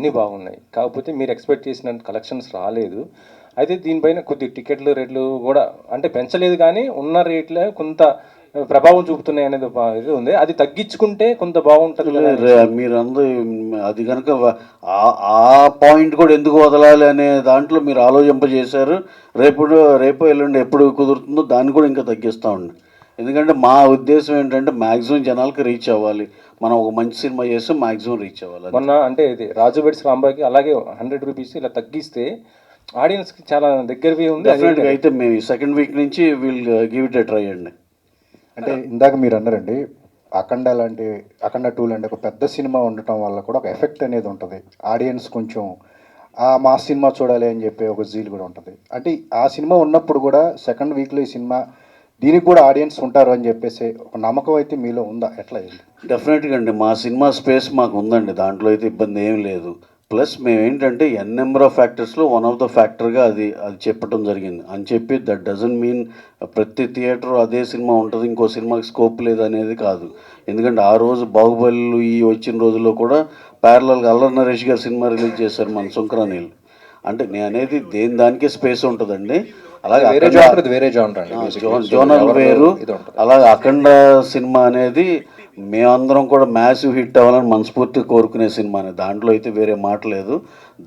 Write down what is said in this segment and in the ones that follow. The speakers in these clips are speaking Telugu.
అన్నీ బాగున్నాయి. కాకపోతే మీరు ఎక్స్పెక్ట్ చేసిన కలెక్షన్స్ రాలేదు. అయితే దీనిపైన కొద్ది టికెట్లు రేట్లు కూడా అంటే పెంచలేదు కానీ ఉన్న రేట్లే కొంత ప్రభావం చూపుతున్నాయి అనేది ఇది ఉంది. అది తగ్గించుకుంటే కొంత బాగుంటుంది కదా. మీరందరూ అది కనుక ఆ- ఆ పాయింట్ కూడా ఎందుకు వదలాలి అనే దాంట్లో మీరు ఆలోచింపజేశారు. రేపు రేపు ఎల్లుండి ఎప్పుడు కుదురుతుందో దాన్ని కూడా ఇంకా తగ్గిస్తూ ఉండి. ఎందుకంటే మా ఉద్దేశం ఏంటంటే మ్యాక్సిమం జనాలకి రీచ్ అవ్వాలి. మనం ఒక మంచి సినిమా చేస్తే మ్యాక్సిమం రీచ్ అవ్వాలి మొన్న అంటే ఇది రాజు బెడ్స్ రాంబాకి అలాగే హండ్రెడ్ రూపీస్ ఇలా తగ్గిస్తే ఆడియన్స్కి చాలా దగ్గరవి ఉంది. డెఫినెట్గా అయితే మేము సెకండ్ వీక్ నుంచి విల్ గివ్ ఇట్ ట్రై అండి. అంటే ఇందాక మీరు అన్నారండి అఖండ లాంటి అఖండ టూ లాంటి ఒక పెద్ద సినిమా ఉండటం వల్ల కూడా ఒక ఎఫెక్ట్ అనేది ఉంటుంది. ఆడియన్స్ కొంచెం ఆ మా సినిమా చూడాలి అని చెప్పి ఒక జీల్ కూడా ఉంటుంది. అంటే ఆ సినిమా ఉన్నప్పుడు కూడా సెకండ్ వీక్లో ఈ సినిమా దీనికి కూడా ఆడియన్స్ ఉంటారు అని చెప్పేసి ఒక నమ్మకం అయితే మీలో ఉందా? ఎట్లా అయింది? డెఫినెట్గా అండి. మా సినిమా స్పేస్ మాకు ఉందండి. దాంట్లో అయితే ఇబ్బంది ఏం లేదు. ప్లస్ మేము ఏంటంటే ఎన్ నెంబర్ ఆఫ్ ఫ్యాక్టర్స్లో వన్ ఆఫ్ ద ఫ్యాక్టర్గా అది అది చెప్పడం జరిగింది. అని చెప్పి దట్ డజన్ మీన్ ప్రతి థియేటర్ అదే సినిమా ఉంటుంది ఇంకో సినిమాకి స్కోప్ లేదు అనేది కాదు. ఎందుకంటే ఆ రోజు బాహుబలి ఈ వచ్చిన రోజుల్లో కూడా ప్యారలల్గా అల్లర్ నరేష్ గారు సినిమా రిలీజ్ చేశారు మన సుంకరానీళ్ళు అంటే నేను అనేది దేని దానికే స్పేస్ ఉంటుందండి. అలాగే వేరే జానర్ వేరే జానర్ అండి జోనల్ వేరు. అలాగే అఖండ సినిమా అనేది మేమందరం కూడా మ్యాసివ్ హిట్ అవ్వాలని మనస్ఫూర్తిగా కోరుకునే సినిమానే దాంట్లో అయితే వేరే మాట లేదు.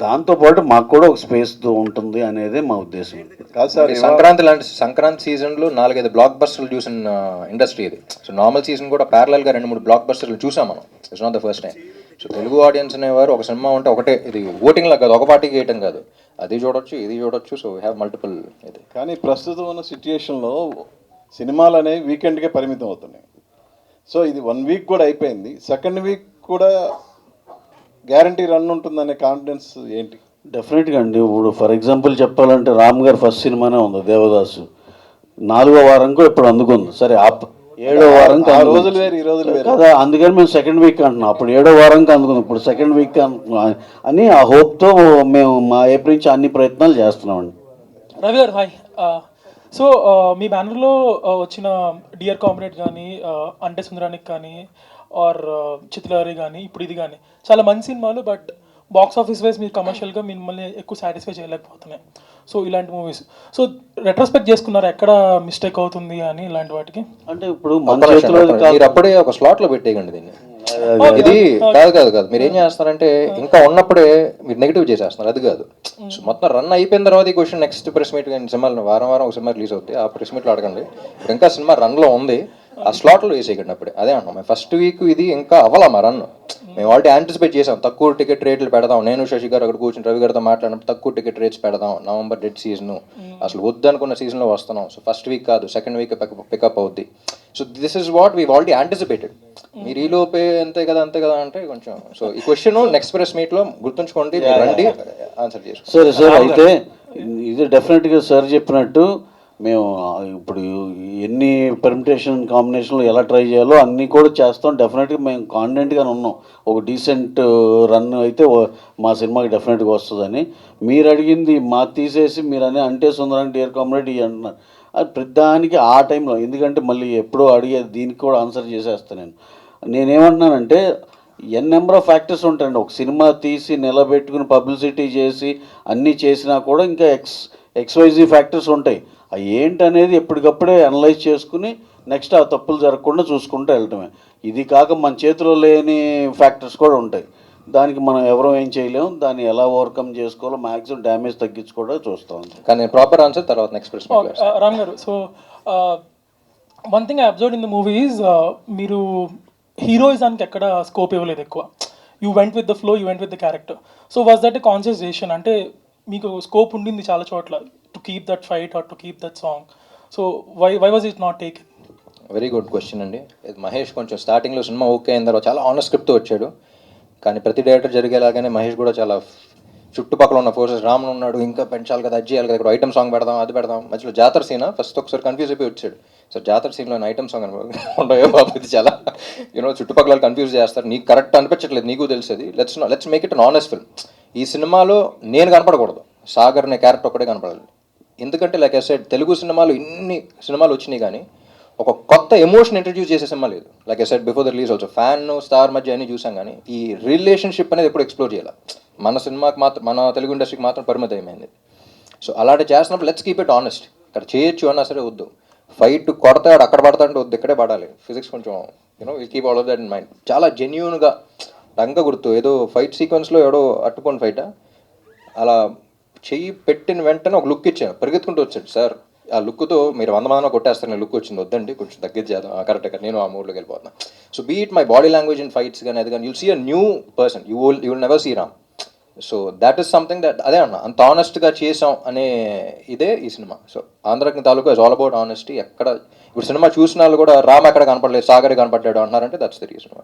దాంతోపాటు మాకు కూడా ఒక స్పేస్ ఉంటుంది అనేదే మా ఉద్దేశం కాదు సార్ సంక్రాంతి లాంటి సంక్రాంతి సీజన్లో నాలుగైదు బ్లాక్ బస్టర్లు చూసిన ఇండస్ట్రీ ఇది. సో నార్మల్ సీజన్ కూడా ప్యారలల్గా రెండు మూడు బ్లాక్ బస్టర్లు చూసాం మనం. It's not the first time so Telugu audience అనేవారు ఒక సినిమా ఉంటే ఒకటే. ఇది ఓటింగ్ లాగా కాదు ఒక పార్టీకి వేయటం కాదు. అది చూడొచ్చు ఇది చూడొచ్చు సో హ్యావ్ మల్టిపుల్ ఇది. కానీ ప్రస్తుతం ఉన్న సిచ్యుయేషన్లో సినిమాలు అనేవి వీకెండ్కే పరిమితం అవుతున్నాయి. సో ఇది వన్ వీక్ కూడా అయిపోయింది. సెకండ్ వీక్ కూడా గ్యారంటీ రన్ ఉంటుందనే కాన్ఫిడెన్స్ ఏంటి? డెఫినెట్గా అండి. ఇప్పుడు ఫర్ ఎగ్జాంపుల్ చెప్పాలంటే రామ్ గారి ఫస్ట్ సినిమానే ఉంది దేవదాసు. నాలుగో వారం కూడా ఇప్పుడు అందుకుంది. సరే ఆ ప- ఏడో వారం ఆ రోజులు వేరు, ఈ రోజులు వేరు. కదా అందుకని మేము సెకండ్ వీక్ అంటున్నాం. అప్పుడు ఏడో వారంకి అందుకుంది. ఇప్పుడు సెకండ్ వీక్ అని ఆ హోప్తో మేము మా ఏప్రిల్ నుంచి అన్ని ప్రయత్నాలు చేస్తున్నామండి. రవి గారు హాయ్ సో మీ బ్యానర్లో వచ్చిన డియర్ కామ్రేడ్ కానీ అంటే సుందరానికి కానీ ఆర్ చిత్రలహరి కానీ ఇప్పుడు ఇది కానీ చాలా మంచి సినిమాలు బట్ బాక్స్ ఆఫీస్ వైజ్ మీరు కమర్షియల్గా మిమ్మల్ని ఎక్కువ సాటిస్ఫై చేయలేకపోతున్నాయి. సో ఇలాంటి మూవీస్ సో రెట్రోస్పెక్ట్ చేసుకున్నారు? ఎక్కడ మిస్టేక్ అవుతుంది అని ఇలాంటి వాటికి? అంటే ఇప్పుడు. మీరు అప్పుడే ఒక స్లాట్లో పెట్టేయండి దీన్ని. ఇది కాదు కాదు కాదు. మీరు ఏం చేస్తారంటే ఇంకా ఉన్నప్పుడే మీరు నెగిటివ్ చేసేస్తున్నారు. అది కాదు. సో మొత్తం రన్ అయిపోయిన తర్వాత ఈ క్వశ్చన్ నెక్స్ట్ ప్రెస్ మీట్ సినిమాలు వారం వారం ఒక సినిమా రిలీజ్ అవుతుంది ఆ ప్రెస్ మీట్లో అడగండి. ఇంకా సినిమా రన్లో ఉంది. ఆ స్లాట్లో వేసేయకండి అప్పుడే. అదే అంటున్నాం ఫస్ట్ వీక్ ఇది ఇంకా అవ్వాలా మా రన్ మేము ఆల్రెడీ యాంటిసిపేట్ చేసాం. తక్కువ టికెట్ రేట్లు పెడదాం. నేను శశి గారు అక్కడ కూర్చుని రవి గారితో మాట్లాడినప్పుడు తక్కువ టికెట్ రేట్స్ పెడదాం. నవంబర్ డెడ్ సీజన్ అసలు వద్దు అనుకున్న సీజన్లో వస్తున్నాం. సో ఫస్ట్ వీక్ కాదు. సెకండ్ వీక్ పికప్ అవుద్ది. So this is what we already anticipated మీరు ఈ లోపే అంతే కదా అంతే కదా అంటే కొంచెం సో ఈ క్వశ్చన్ నెక్స్ట్ ప్రెస్ మీట్లో గుర్తుంచుకోండి. రండి. ఆన్సర్ చేసుకోండి. సరే సార్. అయితే ఇది డెఫినెట్గా సార్ చెప్పినట్టు మేము ఇప్పుడు ఎన్ని పెర్మిటేషన్ కాంబినేషన్లు ఎలా ట్రై చేయాలో అన్నీ కూడా చేస్తాం. డెఫినెట్గా మేము కాన్ఫిడెంట్గానే ఉన్నాం. ఒక డీసెంట్ రన్ అయితే మా సినిమాకి డెఫినెట్గా వస్తుందని. మీరు అడిగింది మా తీసేసి మీరు అని అంటే సుందరానికి డియర్ కామ్రేడ్ ఇవి అంటున్నారు అది ప్రతిదానికి ఆ టైంలో ఎందుకంటే మళ్ళీ ఎప్పుడో అడిగే దీనికి కూడా ఆన్సర్ చేసేస్తాను నేను. నేనేమంటున్నానంటే ఎన్ నెంబర్ ఆఫ్ ఫ్యాక్టర్స్ ఉంటాయండి. ఒక సినిమా తీసి నిలబెట్టుకుని పబ్లిసిటీ చేసి అన్నీ చేసినా కూడా ఇంకా ఎక్స్ ఎక్స్వైజీ ఫ్యాక్టర్స్ ఉంటాయి. అవి ఏంటనేది ఎప్పటికప్పుడే అనలైజ్ చేసుకుని నెక్స్ట్ ఆ తప్పులు జరగకుండా చూసుకుంటూ వెళ్ళటమే. ఇది కాక మన చేతిలో లేని ఫ్యాక్టర్స్ కూడా ఉంటాయి. దానికి మనం ఎవరూ ఏం చేయలేము దాన్ని ఎలా ఓవర్కమ్ చేసుకోవాలో మ్యాక్సిమం డ్యామేజ్ తగ్గించుకోవడం చూస్తాం కానీ ప్రాపర్ ఆన్సర్ తర్వాత నెక్స్ట్ Uh, రామ్ గారు so one thing I observe in the movies మీరు హీరోయిజానికి ఎక్కడ స్కోప్ ఇవ్వలేదు ఎక్కువ. You went with the flow you went with the character so was that a concentration అంటే మీకు స్కోప్ ఉండింది చాలా చోట్ల. Keep that fight or to keep that song so why why was it not take very good question అండి. ఇది మహేష్ కొంచెం స్టార్టింగ్లో సినిమా ఓకే అయిన తర్వాత చాలా ఆనర్ స్క్రిప్ట్తో వచ్చాడు. కానీ ప్రతి డైరెక్టర్ జరిగేలాగానే మహేష్ కూడా చాలా చుట్టుపక్కల ఉన్న ఫోర్సెస్ రామన్ ఉన్నాడు ఇంకా పెంచాలి కదా అది చేయాలి కదా ఇక్కడ ఐటమ్ సాంగ్ పెడదాం అది పెడదాం. మధ్యలో జాతర సీన్ ఫస్ట్ ఒకసారి కన్ఫ్యూజ్ అయిపోయి వచ్చాడు. సో జాతర సీన్లో ఐటమ్ సాంగ్ ఉండవే బాబు ఇది చాలా యూనో చుట్టుపక్కల కన్ఫ్యూజ్ చేస్తారు. నీకు కరెక్ట్ అనిపించట్లేదు నీకు తెలిసేది. Let's let's make it an honest film ఈ సినిమాలో నేను కనపడకూడదు. సాగర్ అనే క్యారెక్టర్ ఒకటే కనపడాలి. ఎందుకంటే లైక్ ఐ సెడ్ తెలుగు సినిమాలు ఇన్ని సినిమాలు వచ్చినాయి కానీ ఒక కొత్త ఎమోషన్ ఇంట్రడ్యూస్ చేసే సినిమా లేదు. Like I said before the release also fan star మధ్య అన్ని చూసాం కానీ ఈ రిలేషన్షిప్ అనేది ఎప్పుడు ఎక్స్ప్లోర్ చేయాలి? మన సినిమాకి మాత్రం మన తెలుగు ఇండస్ట్రీకి మాత్రం పరిమితం సో అలాంటి చేస్తున్నప్పుడు లెట్స్ కీప్ ఇట్ ఆనెస్ట్ ఇక్కడ చేయొచ్చు అన్నా సరే వద్దు. ఫైట్ కొడతాడు అక్కడ పడతాడు వద్దు ఇక్కడే పడాలి. ఫిజిక్స్ కొంచెం you know will keep all of that in mind చాలా జెన్యున్గా డంక గుర్తు. ఏదో ఫైట్ సీక్వెన్స్లో ఎవడో అట్టుకోని ఫైట్ అలా చెయ్యి పెట్టిన వెంటనే ఒక లుక్ ఇచ్చాను. పరిగెత్తుకుంటూ వచ్చాడు సార్ ఆ లుక్తో మీరు వంద మంది కొట్టేస్తారని లుక్ వచ్చింది వద్దండి కొంచెం తగ్గించేద్దాం కరెక్ట్ నేను ఆ మూడ్లోకి వెళ్ళిపోతున్నా so beat my body language in fights కానీ అది కానీ you'll see a new person you will you will never see Ram so that is something that అదే అన్న అంత ఆనెస్ట్గా చేసాం అనే ఇదే ఈ సినిమా. సో ఆంధ్రజ్ఞ తాలూకా ఇస్ ఆల్ అబౌట్ ఆనెస్టీ ఎక్కడ ఇప్పుడు సినిమా చూసిన వాళ్ళు కూడా రామ్ ఎక్కడ కనపడలేదు సాగర్ కనపడలేడు అంటున్నారంటే దట్స్ ద రీజన్